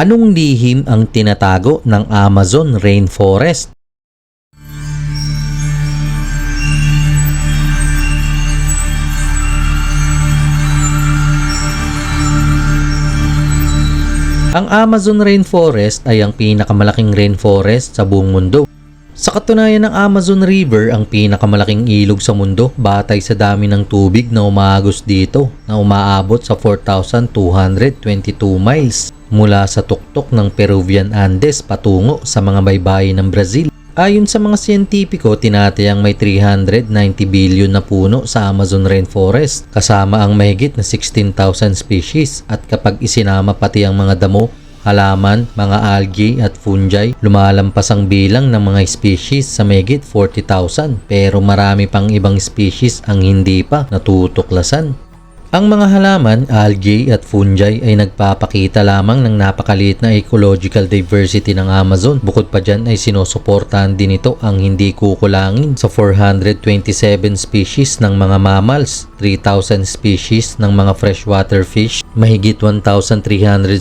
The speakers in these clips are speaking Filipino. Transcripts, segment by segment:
Anong lihim ang tinatago ng Amazon Rainforest? Ang Amazon Rainforest ay ang pinakamalaking rainforest sa buong mundo. Sa katunayan ng Amazon River ang pinakamalaking ilog sa mundo batay sa dami ng tubig na umaagos dito na umaabot sa 4,222 miles mula sa tuktok ng Peruvian Andes patungo sa mga baybayin ng Brazil. Ayon sa mga siyentipiko, tinatayang may 390 billion na puno sa Amazon Rainforest kasama ang mahigit na 16,000 species at kapag isinama pati ang mga damo, halaman, mga algae at fungi, lumalampas ang bilang ng mga species sa mahigit 40,000 pero marami pang ibang species ang hindi pa natutuklasan. Ang mga halaman, algae at fungi ay nagpapakita lamang ng napakaliit na ecological diversity ng Amazon. Bukod pa dyan ay sinusuportahan din ito ang hindi kukulangin sa 427 species ng mga mammals, 3,000 species ng mga freshwater fish, mahigit 1,300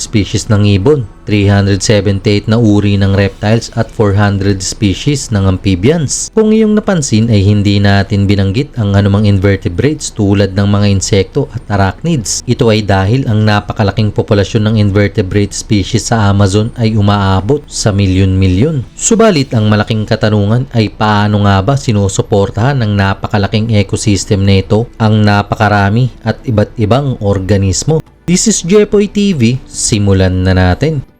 species ng ibon, 378 na uri ng reptiles at 400 species ng amphibians. Kung iyong napansin ay hindi natin binanggit ang anumang invertebrates tulad ng mga insekto at arachnids. Ito ay dahil ang napakalaking populasyon ng invertebrate species sa Amazon ay umaabot sa milyon-milyon. Subalit ang malaking katanungan ay paano nga ba sinusuportahan ng napakalaking ecosystem na ito ang napakarami at iba't ibang organismo. This is Jepoy TV, simulan na natin.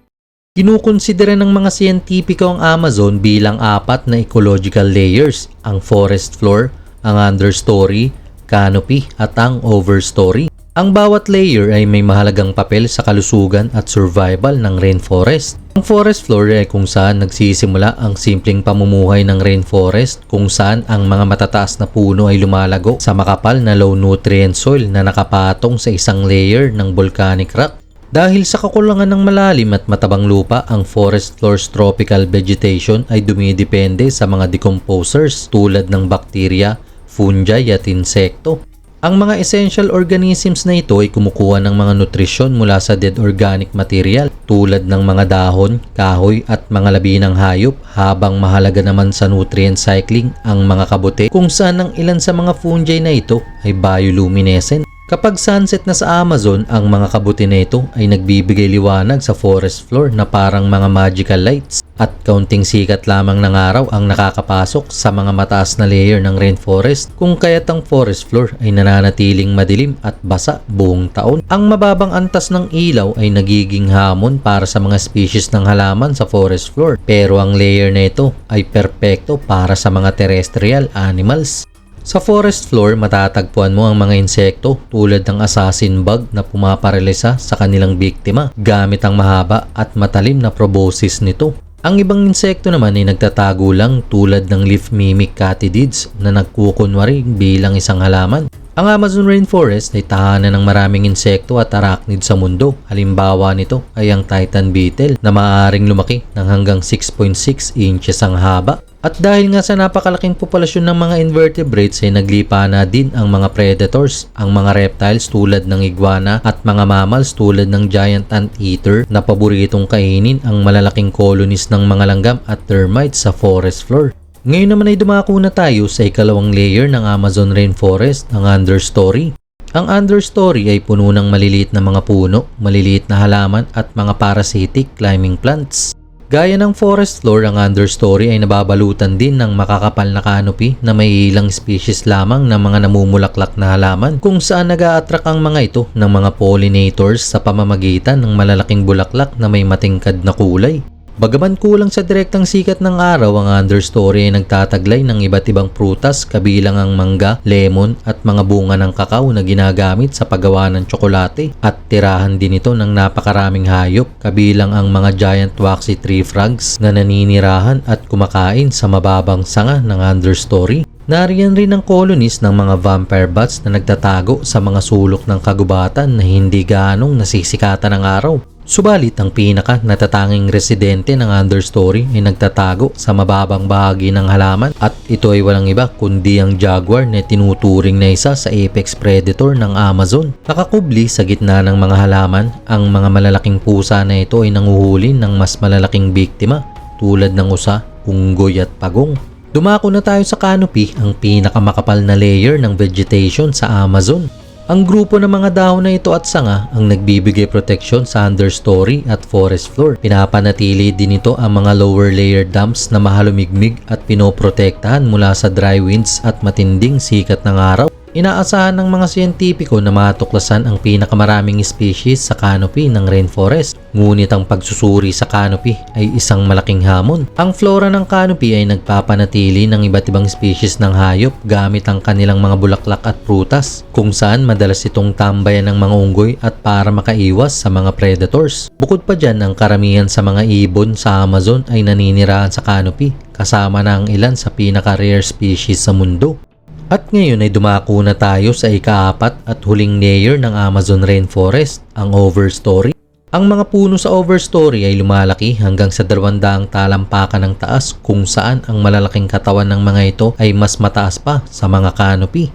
Kinukonsidera ng mga siyentipiko ang Amazon bilang apat na ecological layers, ang forest floor, ang understory, canopy at ang overstory. Ang bawat layer ay may mahalagang papel sa kalusugan at survival ng rainforest. Ang forest floor ay kung saan nagsisimula ang simpleng pamumuhay ng rainforest kung saan ang mga matataas na puno ay lumalago sa makapal na low nutrient soil na nakapatong sa isang layer ng volcanic rock. Dahil sa kakulangan ng malalim at matabang lupa, ang forest floor's tropical vegetation ay dumidepende sa mga decomposers tulad ng bakterya, fungi at insekto. Ang mga essential organisms na ito ay kumukuha ng mga nutrisyon mula sa dead organic material tulad ng mga dahon, kahoy at mga labi ng hayop habang mahalaga naman sa nutrient cycling ang mga kabute kung saan ang ilan sa mga fungi na ito ay bioluminescent. Kapag sunset na sa Amazon, ang mga kabuti na ito ay nagbibigay liwanag sa forest floor na parang mga magical lights at kaunting sikat lamang ng araw ang nakakapasok sa mga mataas na layer ng rainforest kung kaya't ang forest floor ay nananatiling madilim at basa buong taon. Ang mababang antas ng ilaw ay nagiging hamon para sa mga species ng halaman sa forest floor pero ang layer na ito ay perpekto para sa mga terrestrial animals. Sa forest floor, matatagpuan mo ang mga insekto tulad ng assassin bug na pumaparalisa sa kanilang biktima gamit ang mahaba at matalim na proboscis nito. Ang ibang insekto naman ay nagtatago lang tulad ng leaf mimic katydids na nagkukunwari bilang isang halaman. Ang Amazon Rainforest ay tahanan ng maraming insekto at arachnid sa mundo. Halimbawa nito ay ang titan beetle na maaaring lumaki ng hanggang 6.6 inches ang haba. At dahil nga sa napakalaking populasyon ng mga invertebrates ay naglipa na din ang mga predators, ang mga reptiles tulad ng iguana at mga mammals tulad ng giant anteater na paboritong kainin ang malalaking colonies ng mga langgam at termites sa forest floor. Ngayon naman ay dumako na tayo sa ikalawang layer ng Amazon Rainforest, ang understory. Ang understory ay puno ng maliliit na mga puno, maliliit na halaman at mga parasitic climbing plants. Gaya ng forest floor, ang understory ay nababalutan din ng makakapal na canopy na may ilang species lamang ng mga namumulaklak na halaman kung saan nag attract ang mga ito ng mga pollinators sa pamamagitan ng malalaking bulaklak na may matingkad na kulay. Bagaman kulang sa direktang sikat ng araw, ang understory ay nagtataglay ng iba't ibang prutas kabilang ang mangga, lemon at mga bunga ng kakao na ginagamit sa paggawa ng tsokolate at tirahan din ito ng napakaraming hayop kabilang ang mga giant waxy tree frogs na naninirahan at kumakain sa mababang sanga ng understory. Nariyan rin ang colonies ng mga vampire bats na nagtatago sa mga sulok ng kagubatan na hindi ganong nasisikatan ng araw. Subalit ang pinaka natatanging residente ng understory ay nagtatago sa mababang bahagi ng halaman at ito ay walang iba kundi ang jaguar na tinuturing na isa sa apex predator ng Amazon. Nakakubli sa gitna ng mga halaman, ang mga malalaking pusa na ito ay nanguhuli ng mas malalaking biktima tulad ng usa, unggoy at pagong. Dumako na tayo sa canopy, ang pinakamakapal na layer ng vegetation sa Amazon. Ang grupo ng mga dahon na ito at sanga ang nagbibigay proteksyon sa understory at forest floor. Pinapanatili din ito ang mga lower layer dams na mahalumigmig at pinoprotektahan mula sa dry winds at matinding sikat ng araw. Inaasahan ng mga siyentipiko na matuklasan ang pinakamaraming species sa canopy ng rainforest. Ngunit ang pagsusuri sa canopy ay isang malaking hamon. Ang flora ng canopy ay nagpapanatili ng iba't ibang species ng hayop gamit ang kanilang mga bulaklak at prutas, kung saan madalas itong tambayan ng mga unggoy at para makaiwas sa mga predators. Bukod pa dyan, ang karamihan sa mga ibon sa Amazon ay naninirahan sa canopy, kasama na ang ilan sa pinaka-rare species sa mundo. At ngayon ay dumako na tayo sa ikaapat at huling layer ng Amazon Rainforest, ang overstory. Ang mga puno sa overstory ay lumalaki hanggang sa 200 talampakan ng taas kung saan ang malalaking katawan ng mga ito ay mas mataas pa sa mga canopy.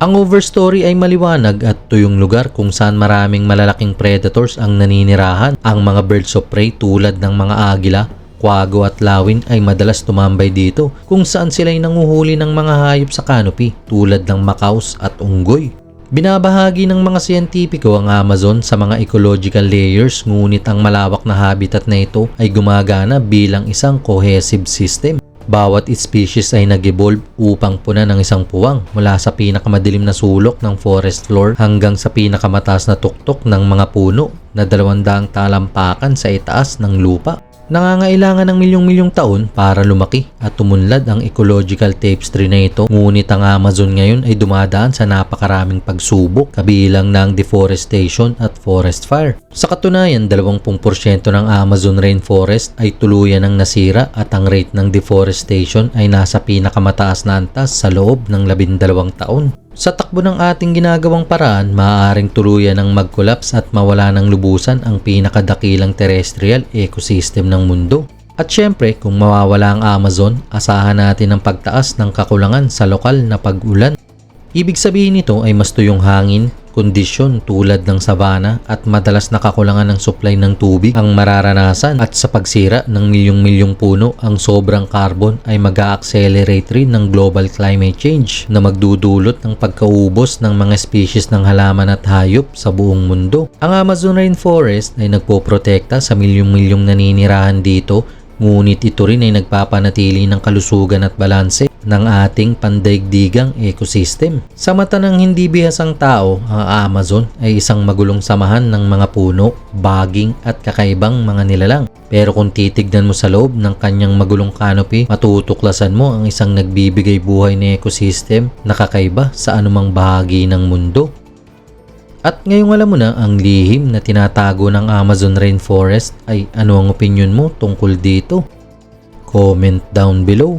Ang overstory ay maliwanag at tuyong lugar kung saan maraming malalaking predators ang naninirahan. Ang mga birds of prey tulad ng mga agila, kwago at lawin ay madalas tumambay dito kung saan sila ay nanguhuli ng mga hayop sa canopy tulad ng macaws at unggoy. Binabahagi ng mga siyentipiko ang Amazon sa mga ecological layers ngunit ang malawak na habitat na ito ay gumagana bilang isang cohesive system. Bawat species ay nag-evolve upang punan ng isang puwang mula sa pinakamadilim na sulok ng forest floor hanggang sa pinakamataas na tuktok ng mga puno na dalawandang talampakan sa itaas ng lupa. Nangangailangan ng milyong-milyong taon para lumaki at tumunlad ang ecological tapestry na ito ngunit ang Amazon ngayon ay dumadaan sa napakaraming pagsubok kabilang ng deforestation at forest fire. Sa katunayan, 20% ng Amazon rainforest ay tuluyan ng nasira at ang rate ng deforestation ay nasa pinakamataas na antas sa loob ng 12 taon. Sa takbo ng ating ginagawang paraan, maaaring tuluyan ng mag-collapse at mawala ng lubusan ang pinakadakilang terrestrial ecosystem ng mundo. At syempre, kung mawawala ang Amazon, asahan natin ang pagtaas ng kakulangan sa lokal na pag-ulan. Ibig sabihin nito ay mas tuyong hangin, kondisyon tulad ng sabana at madalas nakakulangan ng supply ng tubig ang mararanasan at sa pagsira ng milyong-milyong puno ang sobrang carbon ay mag accelerate rin ng global climate change na magdudulot ng pagkaubos ng mga species ng halaman at hayop sa buong mundo. Ang Amazon Rainforest ay nagpoprotekta sa milyong-milyong naninirahan dito ngunit ito rin ay nagpapanatili ng kalusugan at balanse ng ating pandaigdigang ecosystem. Sa mata ng hindi bihasang tao, ang Amazon ay isang magulong samahan ng mga puno, baging at kakaibang mga nilalang. Pero kung titignan mo sa loob ng kanyang magulong canopy, matutuklasan mo ang isang nagbibigay buhay na ecosystem na kakaiba sa anumang bahagi ng mundo. At ngayong alam mo na ang lihim na tinatago ng Amazon Rainforest ay ano ang opinion mo tungkol dito? Comment down below.